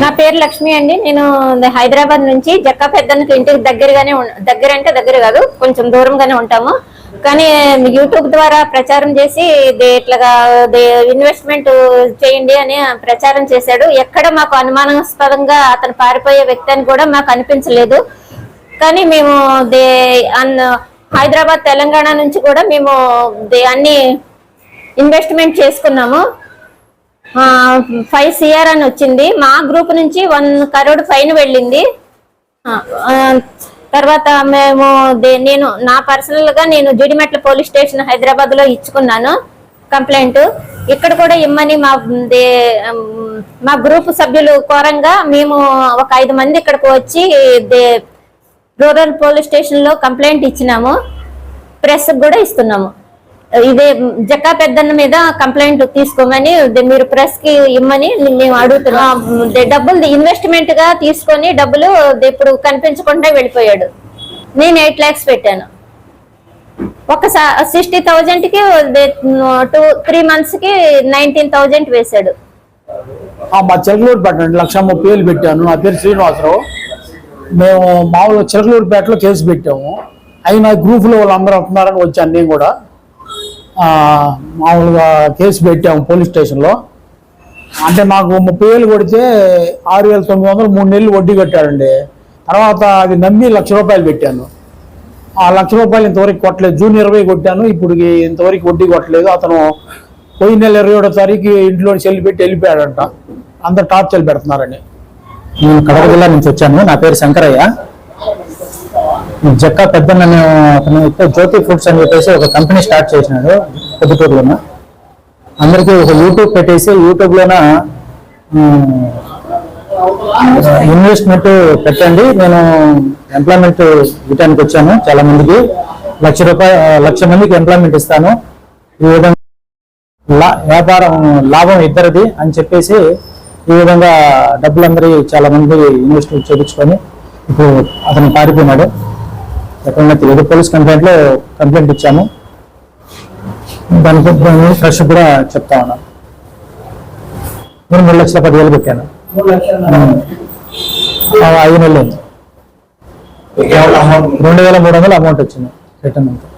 నా పేరు లక్ష్మి అండి. నేను హైదరాబాద్ నుంచి జక్క పెద్దనకి ఇంటికి దగ్గరగానే దగ్గర అంటే దగ్గర కాదు కొంచెం దూరంగానే ఉంటాము. కానీ యూట్యూబ్ ద్వారా ప్రచారం చేసి దే- ఇట్లాగా ఇన్వెస్ట్మెంట్ చేయండి అని ప్రచారం చేశాడు. ఎక్కడ మాకు అనుమానాస్పదంగా అతను పారిపోయే వ్యక్తి అని కూడా మాకు అనిపించలేదు. కానీ మేము దే అన్ హైదరాబాద్ తెలంగాణ నుంచి కూడా మేము దే- అన్ని ఇన్వెస్ట్మెంట్ చేసుకున్నాము. ఫైవ్ సిఆర్ అని వచ్చింది. మా గ్రూప్ నుంచి వన్ కరోడ్ ఫైన్ వెళ్ళింది. తర్వాత మేము దే- నేను నా పర్సనల్గా నేను జుడిమెట్ల పోలీస్ స్టేషన్ హైదరాబాద్లో ఇచ్చుకున్నాను కంప్లైంట్. ఇక్కడ కూడా ఇమ్మని మా దే- మా గ్రూప్ సభ్యులు కోరంగా మేము ఒక ఐదు మంది ఇక్కడికి వచ్చి దే- రూరల్ పోలీస్ స్టేషన్లో కంప్లైంట్ ఇచ్చినాము. ప్రెస్ కూడా ఇస్తున్నాము. ఇదే జక్కా పెద్దన్న మీద కంప్లైంట్ తీసుకోమని మీరు ప్రెస్కి ఇమ్మని మేము అడుగుతున్నాం. దే- డబ్బులు ఇన్వెస్ట్మెంట్గా తీసుకొని డబ్బులు ఇప్పుడు కనిపించకుండా వెళ్ళిపోయాడు. నేను ఎయిట్ లాక్స్ పెట్టాను. ఒక సిక్స్టీ థౌజండ్కి టూ త్రీ మంత్స్కి నైన్టీన్ థౌజండ్ వేశాడు. ఆ, మా అండి లక్ష ముప్పై వేలు పెట్టాను. నా పేరు శ్రీనివాసరావు. మేము మామూలుగా చిలకలూరుపేటలో కేసు పెట్టాము. అయినా గ్రూపులో వాళ్ళందరూ వస్తున్నారని వచ్చాను నేను కూడా. మామూలుగా కేసు పెట్టాము పోలీస్ స్టేషన్లో. అంటే నాకు ముప్పై వేలు కొడితే ఆరు వేల తొమ్మిది వందలు మూడు నెలలు వడ్డీ కట్టాడండి. తర్వాత అది నమ్మి లక్ష రూపాయలు పెట్టాను. ఆ లక్ష రూపాయలు ఇంతవరకు కొట్టలేదు. జూన్ ఇరవై కొట్టాను. ఇప్పుడు ఇంతవరకు వడ్డీ కొట్టలేదు. అతను పోయిన నెల ఇరవై ఏడో తారీఖు ఇంట్లో చెల్లి పెట్టి వెళ్ళిపోయాడంట. అందరు టార్చర్లు పెడుతున్నారని. నేను కడప జిల్లా నుంచి వచ్చాను. నా పేరు శంకరయ్య. జక్క పెద్దన్న అతను ఎక్కువ జ్యోతి ఫుడ్స్ అని చెప్పేసి ఒక కంపెనీ స్టార్ట్ చేసినాడు పొద్దుటూరులోన. అందరికీ ఒక యూట్యూబ్ పెట్టేసి యూట్యూబ్లోన ఇన్వెస్ట్మెంట్ పెట్టండి. నేను ఎంప్లాయ్మెంట్ ఇవ్వడానికి వచ్చాను చాలా మందికి. లక్ష రూపాయలు లక్ష మందికి ఎంప్లాయ్మెంట్ ఇస్తాను. ఈ విధంగా లా- వ్యాపారం లాభం ఇద్దరిది అని చెప్పేసి ఈ విధంగా డబ్బులందరి చాలా మంది ఇన్వెస్ట్ చేయించుకొని ఇప్పుడు అతను పారిపోయినాడు. ఎక్కడన్నా తెలియదు. పోలీస్ కంప్లైంట్లో కంప్లైంట్ ఇచ్చాము. దానికి ఫ్రెష్ కూడా చెప్తా ఉన్నాను నేను మూడు లక్షల పదివేలు పెట్టాను. ఐదు నెలలు. రెండు వేల మూడు వందలు అమౌంట్ వచ్చింది రిటర్న్ అంతా.